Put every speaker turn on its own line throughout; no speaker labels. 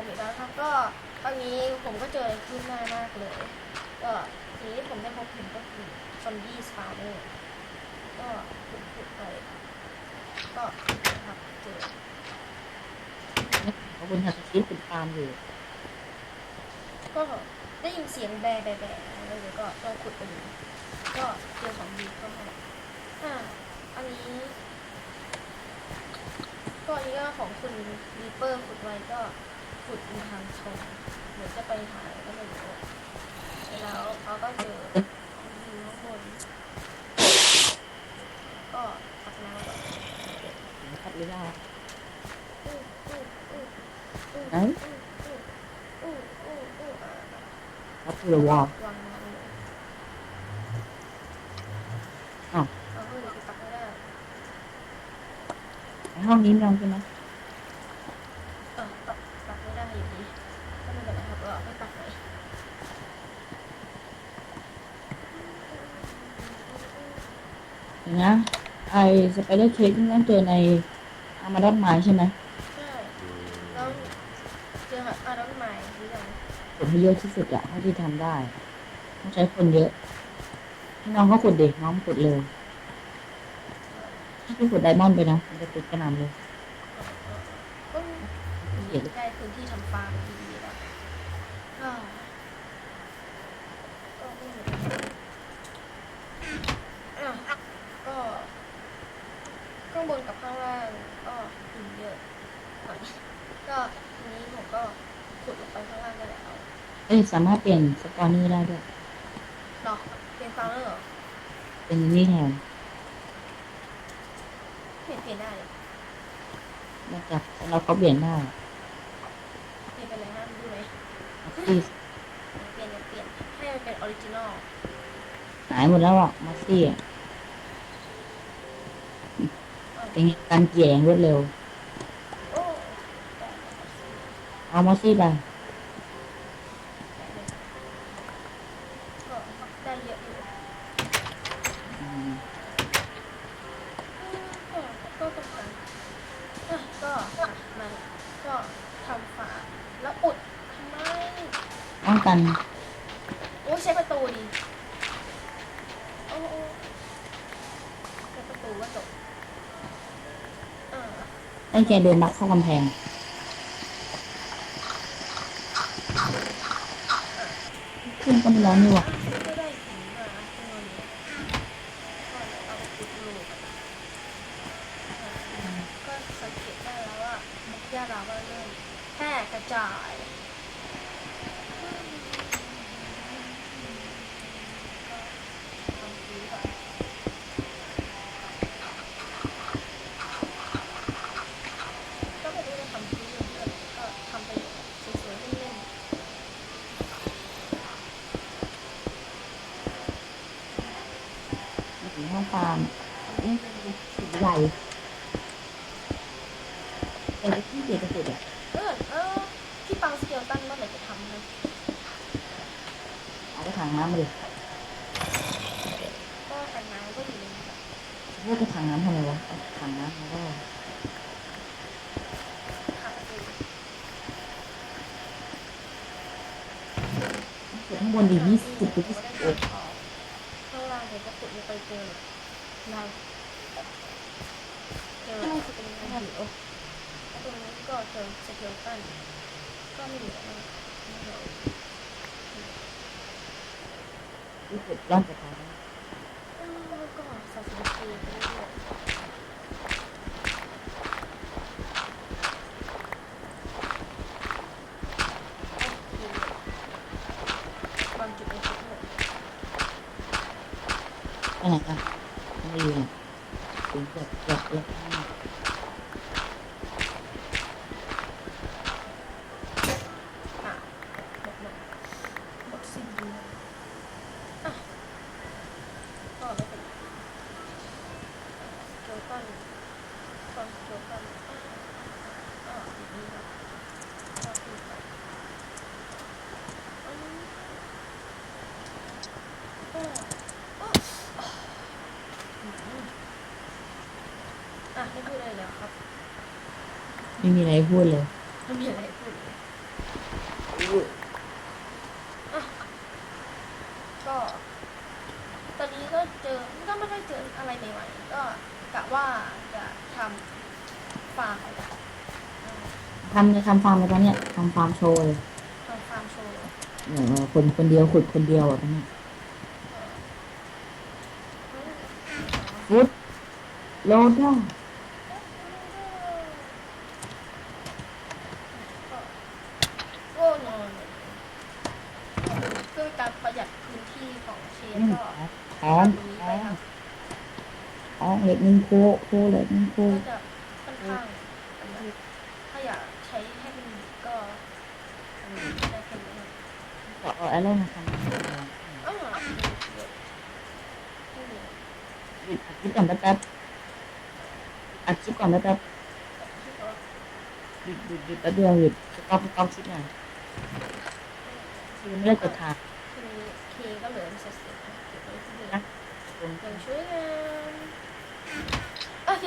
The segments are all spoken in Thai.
ผมอีกแล้วครับ ก็ตอนนี้ผมก็เจอขึ้นหน้ามากเลย ก็ทีนี้ผมได้พบเห็นก็คือซอมบี้สปาเนอร์ก็ขุดไปก็ครับเจอ
เขาบนหัตถคิดติดตามอยู่
ก็ได้ยินเสียงแบแบแบร์แล้วเดี๋ยก็ลองขุดไปดูก็เจอของดีก็ให้อ่าอันนี้ก็อันนี้ก็ของคุณรีเปอร์ขุดไว้ก็ ขุดมีทางชมเดี๋ยวจะไปหาอะไรก็ไม่รู้แล้วเขาก็เจอของดีข้างบนก็ตักน้ำก่อน
คัดไม่ได้
อู้อู้อู้อู้
ไหน
อู้อู้อู้อู้อ่า
คัดเรือวา
งน้ำเลย
อ้าว
เอาเฮ้ยไปตักไม่ได้
ในห้องนี้ไม่ลองใช่ไหม
เออตักตักไม่ได้อยู่ดีก็ไม่เป็นไรครับเราไม่ตักไหน
เห็ นนะไอสไปเดอร์เค้กที่นั่นเจอในอามาดอนไม้ใช่ไหม
ใช่แล้วเจออารอนใหม่หรือยัง
ขุดให้เยอะที่สุดอะเท่าที่ทำได้ต้องใช้คนเยอะให้น้องก็ขุดเด็กน้องขุดเร็วถ้าพี่ขุดไดมอนด์ไปนะมันจะติดกระหน่ำเลย
ก็
ละเอียด
ได้พื้นที่ทำฟาร์มดีๆแล้วอ่าก็ไม่เหมือนกันอะก็ ข้างบนกับข้างล่างก็หินเยอะหน่อยก็ทีนี้ผมก็ขุดลงไปข้างล่างได้แล้ว
เอ้ยสามารถเปลี่ยนสปอนเนอร์ได้ด้วย
เนาะเป็นฟาร์มแล้วเหรอ
เป็นนี่แทน
เปลี่ยนเปลี่ยนได้เลย
นอกจากเราก็เปลี่ยนได้
เปลี่ยนเป็นอะไรฮะดูไหม
ที่
เปลี่ยนเปลี่ยนให้มันเป็นออริจินอล
หายหมดแล้วอะมอสซี่อะ เป็นการแย่งรวดเร็ว เอามอสซี่ไป
ก็ได้เยอะอยู่
อืม
ก็ก็ต้องการอะก็อะมันก็ทำฝาแล้วอุดทำไม
ป้องกัน
โอ้ยใช้ประตูดีโอ้โอ้ใช้ประตูก็จบอ่า
ตั้งใจโดนบักเข้ากำแพงเพื่อนก็ไม่ร้อนอยู่อะ
ก็ได้หินมาจำนวนนี้ก็เอาอุดรูอะก็สังเกตได้แล้วว่ามุกย่าเราก็เริ่มแพร่กระจายก็ทำพื้นก่อนก็ไม่ได้ทำพื้นเยอะๆก็ทำไปสวยๆเล่นๆ
ถึงห้องฟาร์มนี่สุดใหญ่แต่ไอ้ที่เด็กกระสุดอะ
เออเออที่ปังสเกลตันเมื่อไหร่จะทำนะ
เอาไปถังน้ำมาเลย
ก็กันน้ำก็อยู่ในนี้แบบ
เพื่อไปถังน้ำทำไมวะเอาถังน้ำแล้วก็
ขังอยู่
เกิดข้างบนดียี่สิบหรือยี่สิบเอ็ด
ข้างล่างเดี๋ยวก็ เลยเราเจอสเกลตันอยู่โอ้แล้วตรงนี้ก็เจอสเกลตันก็ไม่เหลืออะไรไม่เหลือ
ยี่สิบร่อนจะทำ
เออก็สะสมไปเรื่อยๆบางจุดในจุดหนึ่ง
ไปไหนกันไม่อยู่เนี่ยถึงเกือบเกือบเกือบ
อะหมดหมดหมดสิ้นดีอะก็ไม่เป็นไรสเกลตันฟังสเกลตันอะอะอย่างนี้นะก็ขึ้นไปอืมอะอะอืมอะ ไม่พูดอะไรแล้วครับ
ไม่มีอะไรพูดเลย
ไม่มีอะไรพูดเลยก็ ตอนนี้ก็เจอก็ไม่ได้เจออะไรใหม่ๆก็กะว่าจะทำฟาร์มไปละอืม
ทำเลยทำฟาร์มเลยตอนเนี้ยทำฟาร์มโชว์เลย
ทำฟาร์มโชว์เลย
เออคนคนเดียวขุดคนเดียวอะตอนเนี้ย
อืม
ฟุตโลดอะ
โอ้โนเพื่อการประหยัดพื้นที่ของ เชฟก็
แอน
ตรงนี้
แอ
ไปครับ
แอเหล็กหนึ่งโคโคเหล็กหนึ่งโค
ก็จะค่อนข้างถ้าอยากใช้ให้มันก็อันนี้ได้แค่นี้
ก็เอาอะไรมาทำ
อ๋อ
หยุดอัดคลิปก่อนแป๊บๆอัดคลิปก่อนแป๊บๆหยุดหยุดหยุดแป๊บเดียวหยุดสต็อปสต็อปคลิปหน่อยคือไม่ได้กดถ่าย
ที นี้ก็เหลือเสร็จๆเก็บไว้ที่เดิม
นะผม
อย่างช่วยงานโอเค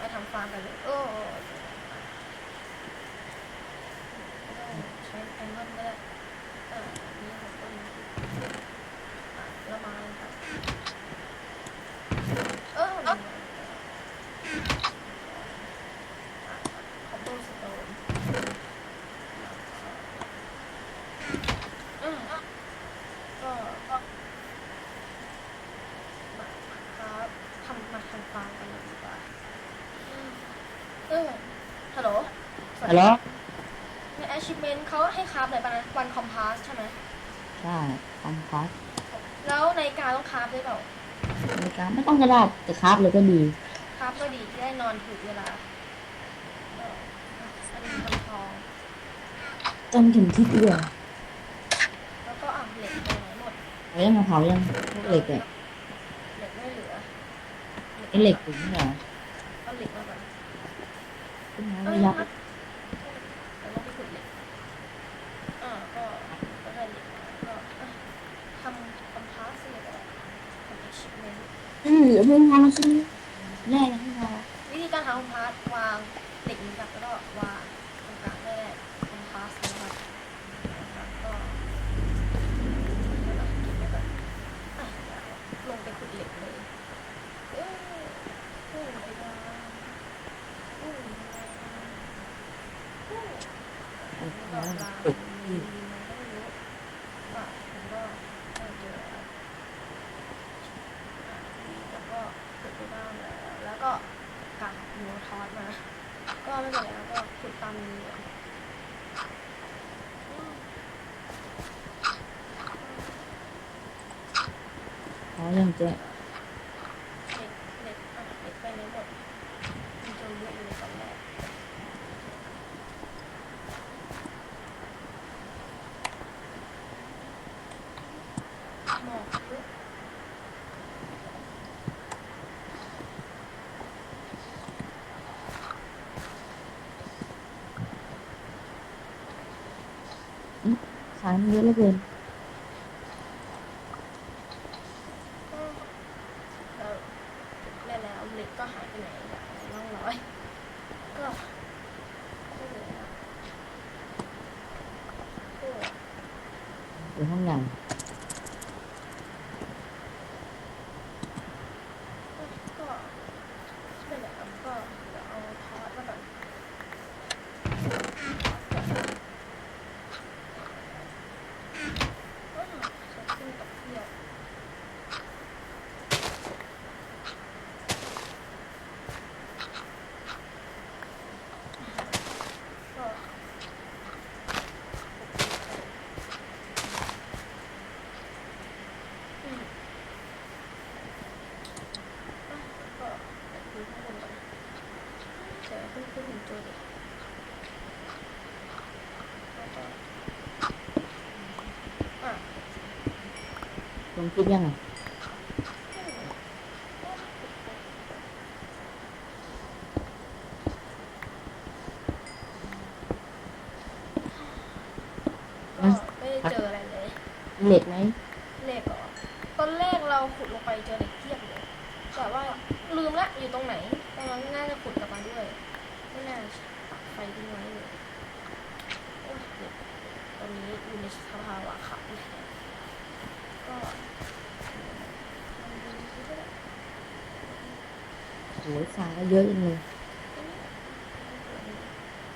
มาทำฟาร์มกันเลยโอ้ใช้แองเกิลก็ได้อ่านี่ของต้นอะแล้วมาครับเออคอมโบสโตนอ่าก็ก็ มาครับทำมาทำฟาร์มกันเลยดีกว่าเออ ฮัลโหลสวัส
ฮัล
ดี
โหล
ใน achievement เขาให้คราฟอะไรบ้างนะ วันคอมพาสใช่ไหม
ใช่ทำคลาส
แล้วในการต้องคราฟด้วยเปล่า
ในการไม่ต้องก็ได้แต่คราฟเลยก็ดี
คราฟก็ดีจะได้นอนถูกเวลาเอออันนี้ทำทอง
จนถึงที่เอื้อ
แล้วก็อะเหล็กไปไหนหมด
เผายังมาเผายังพวกเหล็กอะ
เหล็กไม่เหลือ
ไอ้เหล็กถึงเหรอ
เอาเหล็กมาก่อน
ขึ้นมา
เอ้
ไม่
ย
ยับ
แล้วก็ไปขุดเล็กอ่าก็ก็ได้เหล็กมาก็อะทำคอมพาสเลยก็ได้ทำ achievement
อือเพิ่งทำมาชิ้นแรกยังไม่พอ
วิธีการทำคอมพาสวางเหล็กนี้กับแล้วก็วางตรงกลางได้คอมพาสนะครับนะครับก็แล้วก็เก็บไว้ก่อนอะลงไปขุดเหล็กเลยเอ้ยโอ้ยไอ้ดาโอ้ยไอ้ดาโอ้ย
อ้โห
ดอกลา
ตึก
มี
ที่
ไหมก็ไม่รู้อะผมก็ได้เจอแล้วอะแล้วก็ขุดปบ้างแล้วแล้วก็กางหัวทอดมา ก็ไม่เป็นไรแล้วก็ขุดตามนี้อะอืม
เผายังเจ๊
เหล็กเหล็กอะเหล็กไปไหนหมดมันเจอเยอะอยู่ในตอนแรกหมอกเยอะ
สายมันเยอะเหลือเกิน
แล้วแล้วแล้วเหล็กก็หายไปไหนแบบร่องรอย ก็ไม่เหลือแล้วก็
อยู่ห้องใหญ่
ก็ไม่เหลือแล้วก็เดี๋ยวเอาทอดมาก่อนอ้าวใช้ขึ้นกับเทียบก็ อืมอะก็ดูข้างบนก่อนเดี๋ยวขึ้นขึ้นถึงตัวเด็กแล้วก็อะ
ลงคลิปยังไง
ก็ไม่ได้เจออะไรเลย
เหล็กไหม
เหล็กเหรอตอนแรกเราขุดลงไปเจอเหล็กเทียบเลย แต่ว่าลืมละอยู่ตรงไหนตอนนั้นน่าจะขุดกลับมาด้วย ไม่น่าปักไฟทิ้งไว้เลยโอ้ยเหล็กตอนนี้ สภาวะขับนะก็ลองดูซิก็ได้
โหยสายก็เยอะจังเลย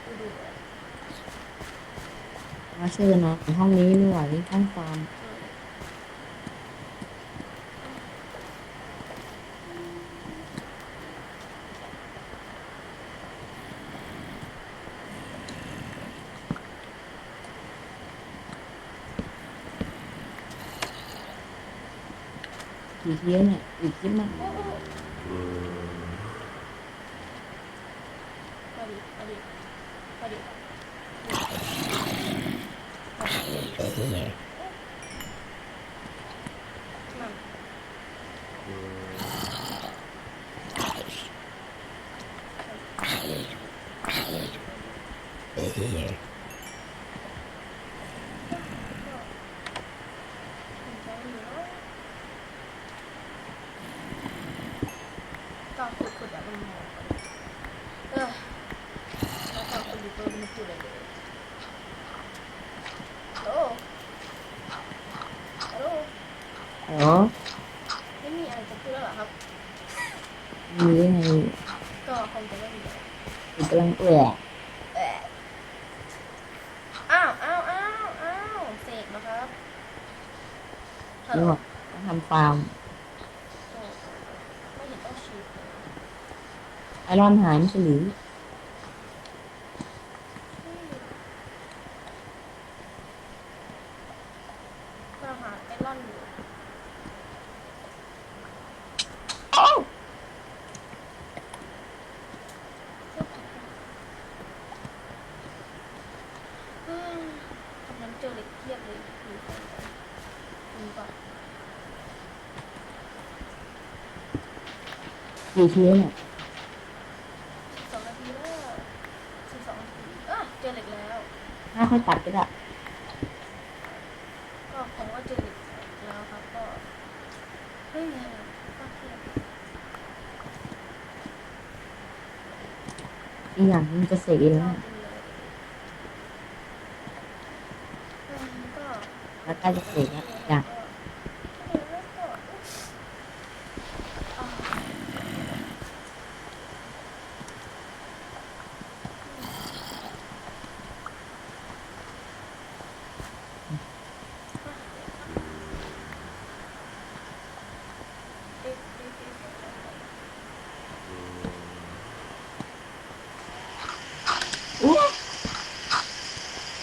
ดูดูเล ย
มาช่วยกันหนะห้องนี้ไม่ไหวห้องฟาร์ม
เออ
กี่เที่ยวเนี่ยอีกคลิปมาก
โอ้โหมาดิมาดิมาดินั่น ก็ขุดขุดแบบมันหมดเออแล้วก็ขุดอยู่ตัวมันขุดเลยเลยฮัลโหลฮัลโหล
อ๋อ
ไม่มีอะไรจะพูดแล้วเหรอครับ
มีได้ไง
ก็คงจะไม่มีอะไร
อีกกำลังเอื่อย
เอ่ออ้าวอ้าวอ้าวอ้าวเสกนะครับฮัลโหล
นี่ว่าต้องทำฟาร์ม
โอ้ไม่เห็นต้องชีพเลย
ไอรอนหายไม่ใช่หรือ
ก็หาไอรอนอยู่อืมตอนนั้นเจอเหล็กเทียบเลยมีใครไหมมีป่ะ
กี่เที่ยวเนี่ย
สองนาทีแล้วสิบสองนาทีอะเจอเหล็กแล้ว
ถ้าค่อยตัดก็ได้
ก็ผมว่าเจอเหล็กแล้วครับก็เฮ้ยก็เทียบ
อีกอย่างหนึงจะเสกเอง
ก็
แล้ว
เป็นเลยเออก็
แล้วใกล้จะเสกแล้วอย่าง อู้โ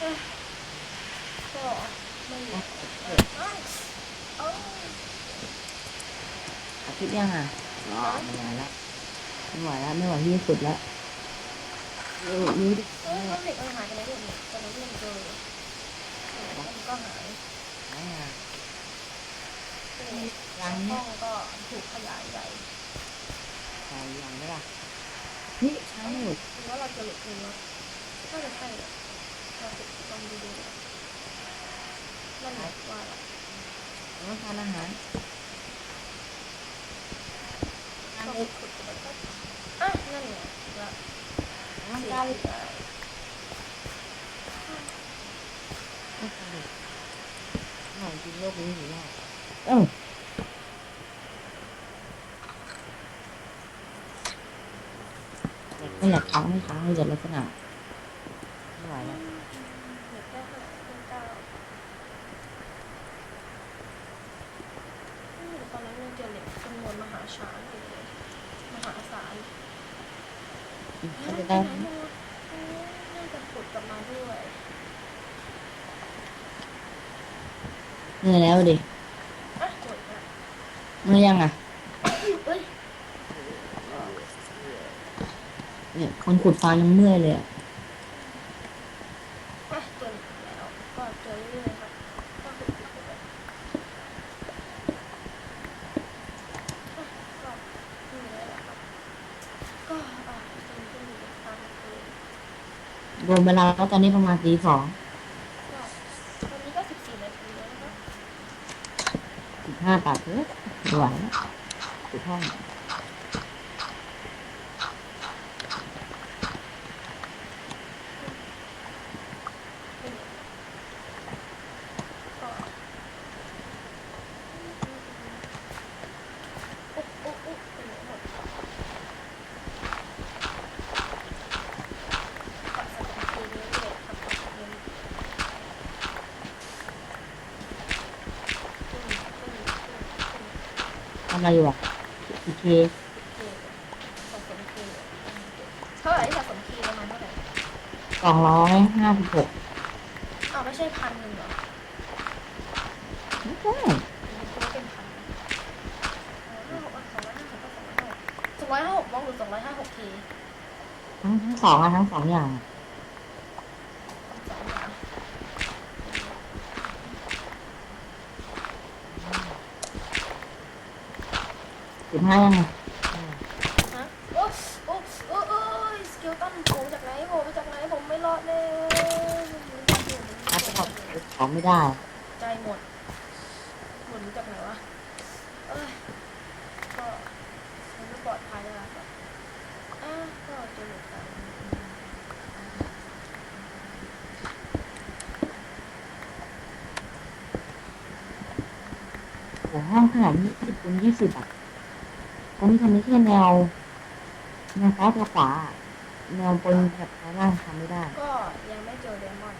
อ้
ก็ไม่เหลือเอ้า
อาทิตย์ยังอะอ๋อไม่ไหวแล้วไม่ไหวแล้วไม่ไหวที่สุดแล้วเออนี่ดิ
เอ้ยแล้วเหล็กมันหายไปไหนเนี่ยตอนนั้นยังเจอมันก็หาย
ไม่อะ
ห้องก็ถูกขยายใหญ่
ใส่ยังได้ป่ะนี่ช้างหมด
หรือว่าเราเจอเหล็กเองวะน่าจะใช่แหละเราติดลองดูดูนั่นแหละว่าละ
ต้องทานอาหาร ทาน
เรา
เล็ก
ขุดไปก็อะนั่นไงละ
น้ำ
สี
กาล
ได้
ไม่ทานเล็กหน่อยกินโลกนี้หรือว่าเออไม่แหลกค้างไม่ค้างเลยแต่ลักษณะไม่ไหวแล้ว
เหล็กได้เท่าไหร่เป็นเก้าอืมตอนนั้นยังเจอเหล็กจำนวนมหาศาลอยู่เลยมหาศาล
เขาจะได้
น่าจะขุดกลับมาด้วย
เหนื่อยแล้วดิ
อะจดอะ
เมื่อยยังอะ
เอ้ย
เนี่ยคนขุดฟางยังเมื่อยเลยอะ
อะเจอแล้วก็เจอเรื่อยๆครับก็ขุดขุดไปเลยอะก็นี่แหละครับก็อะตอนนี้ก็อยู่ในทางเดิน
รวมเวลาแล้วตอนนี้ประมาณตีสอง
ก็ตอนนี้ก็สิบสี่นาทีแล้วนะครับ
ห้าตัดเถอะ ไหวแล้วสุดห้อง
ก็อุ๊บอุ๊บอุ๊บไปไหนหมดก็สแตนทีเรื่อยๆครับเรียนขึ้นขึ้นขึ้นขึ้น
ทำ อะไรอยู่อะโอเค
เคสะสมเคเท่าไหร่สะสมเคประมาณเท่าไหร่
สองร้อยห้าสิบหก
อ้าวไม่ใช่พันหนึ่งเหรอ
ไม่ใช่
มันคิดว่าเป็นพันสองร้อยห้าหกสองร้อยห้าหกสองร้อยห้าหกบล็อกหรือสองร้อยห้าหกเค
ทั้งทั้งสองอะทั้งสองอย่าง
สองอย่าง
สิบห้ายังไง
ฮะโอ้โอ้โอ้โอ้ยสกิลตันโผล่จากไหนโผล่มาจากไหนผมไม่รอดแน่
ถ้าจะเอาของไม่ได้
ใจหมด หมดรู้จากไหนวะเอ้ยก็มันไม่ปลอดภัยแล้วล่ะครับอะก็จะหลุดกัน
โอ้ห้องขนาดนี้สิบคูณยี่สิบอะต อนนี้ทำได้แค่แนวแนวซ้ายกับขวาอะแนวบนกับซ้ายล่างทำไม่ได้
ก็ยังไม่เจอเดมอน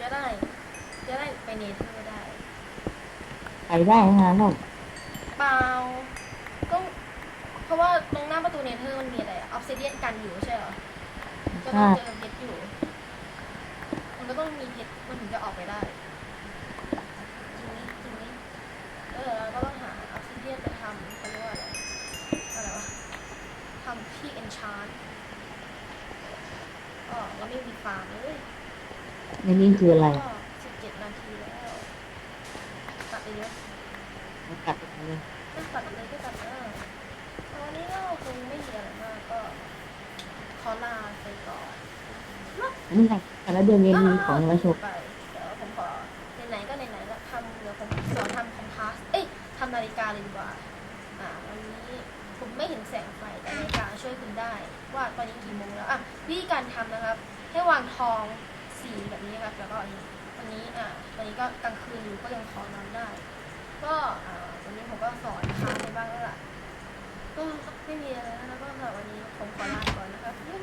จะได้ จะได้ไปเนเธอร์ได้
ไปได้ทั้งนั้นหรอก
เปล่าก็เพราะว่าตรงหน้าประตูเนเธอร์มันมีอะไรออฟซิเดียนกันอยู่ใช่เหรอ ก็ต้อ
ใช่
งเจอเพชรอยู่ มันก็ต้องมีเพชรมันถึงจะออกไปได้ จริงนี้จริงนี้เออเราก็ต้องหาออฟซิเดียนไปทำเขาเรียกว่าอะไร อะไรวะ ทำที่เอนชานอ๋อแล้วไม่มีฟาร์มเลย
ในนี้คืออะไร
ก็สิบเจ็ดนาทีแล้วตัดเลยเยอะ
มันตัดไปเลย
ก็ตัดเลยก็ตัดเออแต่วันนี้ก็คงไม่มีอะไรมากก็ขอลาไปก่อน
อันนี้ไงแต่ละเดือนยังมีของมาโชว์
ไปเดี๋ยวผมขอไหนๆก็ไหนๆแล้วทำเดี๋ยวผมสอนทำคอมพาสเอ้ยทำนาฬิกาเลยดีกว่า อ่าวันนี้ผมไม่เห็นแสงไฟแต่นาฬิกา ช่วยคุณได้ ว่าตอนนี้กี่โมงแล้วอะวิธีการทำนะครับ ให้วางทองสีแบบนี้ครับแล้วก็อันนี้วันนี้อะวันนี้ก็กลางคืนอยู่ก็ยังขอนอนได้ ก็อ่าวันนี้ผมก็สอนค้างไปบ้างแล้วล่ะก็ไม่มีอะไรแล้วก็สำหรับวันนี้ผมขอลาก่อนนะครับยู